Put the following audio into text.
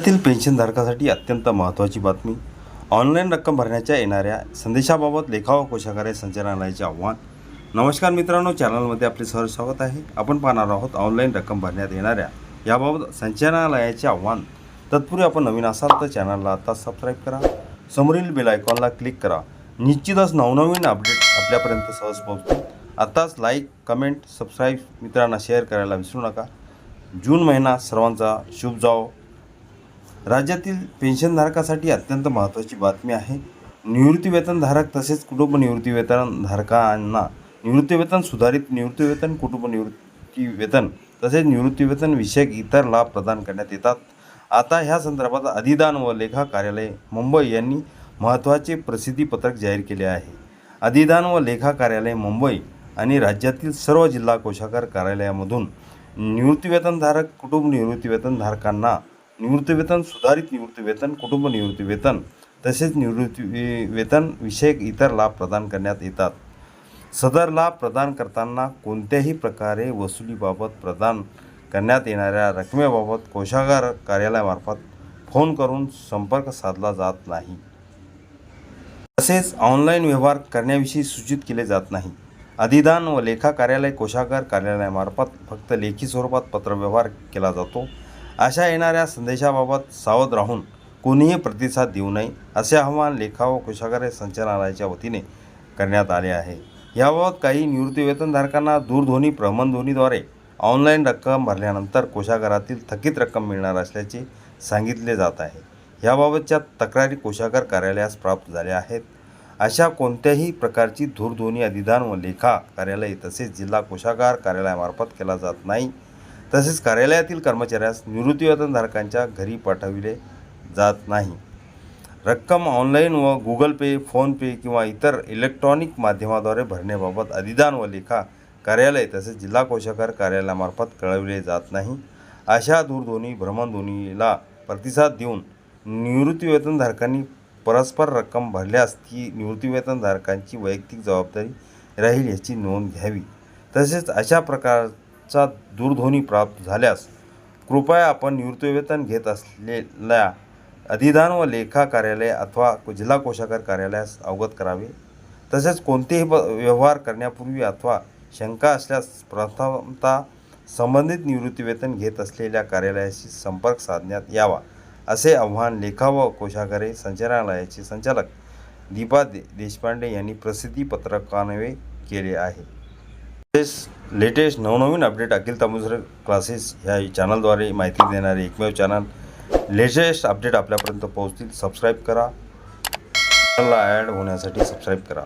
राज्यातील पेन्शनधारकासाठी अत्यंत महत्त्वाची बातमी. ऑनलाईन रक्कम भरण्याच्या येणाऱ्या संदेशाबाबत लेखा कोशागारे संचालनालयाचे आव्हान. नमस्कार मित्रांनो चॅनलमध्ये आपले सहज स्वागत आहे. आपण पाहणार आहोत ऑनलाईन रक्कम भरण्यात येणाऱ्या याबाबत संचालनालयाचे आव्हान. तत्पूर्वी आपण नवीन असाल तर चॅनलला आता सबस्क्राईब करा. समोरील बेल आयकॉनला क्लिक करा. निश्चितच नवनवीन अपडेट आपल्यापर्यंत सहज पोहोचतील. आत्ताच लाईक कमेंट सबस्क्राईब मित्रांना शेअर करायला विसरू नका. जून महिना सर्वांचा शुभ जाओ राज्यातील पेन्शनधारकासाठी अत्यंत महत्त्वाची बातमी आहे. निवृत्तीवेतनधारक तसेच कुटुंब निवृत्तीवेतनधारकांना निवृत्तीवेतन सुधारित निवृत्तीवेतन कुटुंब निवृत्तीवेतन तसेच निवृत्तीवेतन विषयक इतर लाभ प्रदान करण्यात येतात. आता ह्या संदर्भात अधिदान व लेखा कार्यालय मुंबई यांनी महत्त्वाचे प्रसिद्धीपत्रक जाहीर केले आहे. अधिदान व लेखा कार्यालय मुंबई आणि राज्यातील सर्व जिल्हा कोशागार कार्यालयामधून निवृत्तीवेतनधारक कुटुंब निवृत्तीवेतनधारकांना निवृत्तीवेतन सुधारित निवृत्तीवेतन कुटुंब निवृत्तीवेतन तसेच निवृत्ती वेतन विषयक इतर लाभ प्रदान करण्यात येतात. सदर लाभ प्रदान करताना कोणत्याही प्रकारे वसुलीबाबत प्रदान करण्यात येणाऱ्या रकमेबाबत कोशागार कार्यालयामार्फत फोन करून संपर्क साधला जात नाही. तसेच ऑनलाईन व्यवहार करण्याविषयी सूचित केले जात नाही. अधिदान व लेखा कार्यालय कोशागार कार्यालयामार्फत फक्त लेखी स्वरूपात पत्रव्यवहार केला जातो. अशा येणाऱ्या संदेशाबाबत सावध राहून कोणीही प्रतिसाद देऊ नये असे आवाहन लेखा व कोशागार संचालनालयाच्या वतीने करण्यात आले आहे. याबाबत काही निवृत्तीवेतनधारकांना दूरध्वनी भ्रमणध्वनीद्वारे ऑनलाईन रक्कम भरल्यानंतर कोशागारातील थकीत रक्कम मिळणार असल्याचे सांगितले जात आहे. याबाबतच्या तक्रारी कोशागार कार्यालयास प्राप्त झाल्या आहेत. अशा कोणत्याही प्रकारची दूरध्वनी अधिदान व लेखा कार्यालय तसेच जिल्हा कोशागार कार्यालयामार्फत केला जात नाही. तसेच कार्यालयातील कर्मचाऱ्यास निवृत्तीवेतनधारकांच्या घरी पाठविले जात नाही. रक्कम ऑनलाईन व गुगल पे फोनपे किंवा इतर इलेक्ट्रॉनिक माध्यमाद्वारे भरण्याबाबत अधिदान व लेखा कार्यालय तसेच जिल्हा कोशागार कार्यालयामार्फत कळविले जात नाही. अशा दूरध्वनी भ्रमणध्वनीला प्रतिसाद देऊन निवृत्तीवेतनधारकांनी परस्पर रक्कम भरल्यास ती निवृत्तीवेतनधारकांची वैयक्तिक जबाबदारी राहील याची नोंद घ्यावी. तसेच अशा प्रकार चा दूरध्वनी प्राप्त झाल्यास कृपया आपण निवृत्तीवेतन घेत असलेल्या अधिदान व लेखा कार्यालय अथवा जिल्हा कोशागार कार्यालयास अवगत करावे. तसेच कोणतेही ब व्यवहार करण्यापूर्वी अथवा शंका असल्यास प्रथमतः संबंधित निवृत्तीवेतन घेत असलेल्या कार्यालयाशी संपर्क साधण्यात यावा असे आव्हान लेखा व कोशागारे संचालनालयाचे संचालक दीपा दे देशपांडे यांनी प्रसिद्धीपत्रकान्वये केले आहे. लेटेस्ट नवनवीन अपडेट अखिल तामुसर क्लासेस ह्या चॅनलद्वारे माहिती देणारे एकमेव चॅनल लेटेस्ट अपडेट आपल्यापर्यंत पोहोचतील. सबस्क्राईब करा. चॅनलला ॲड होण्यासाठी सबस्क्राईब करा.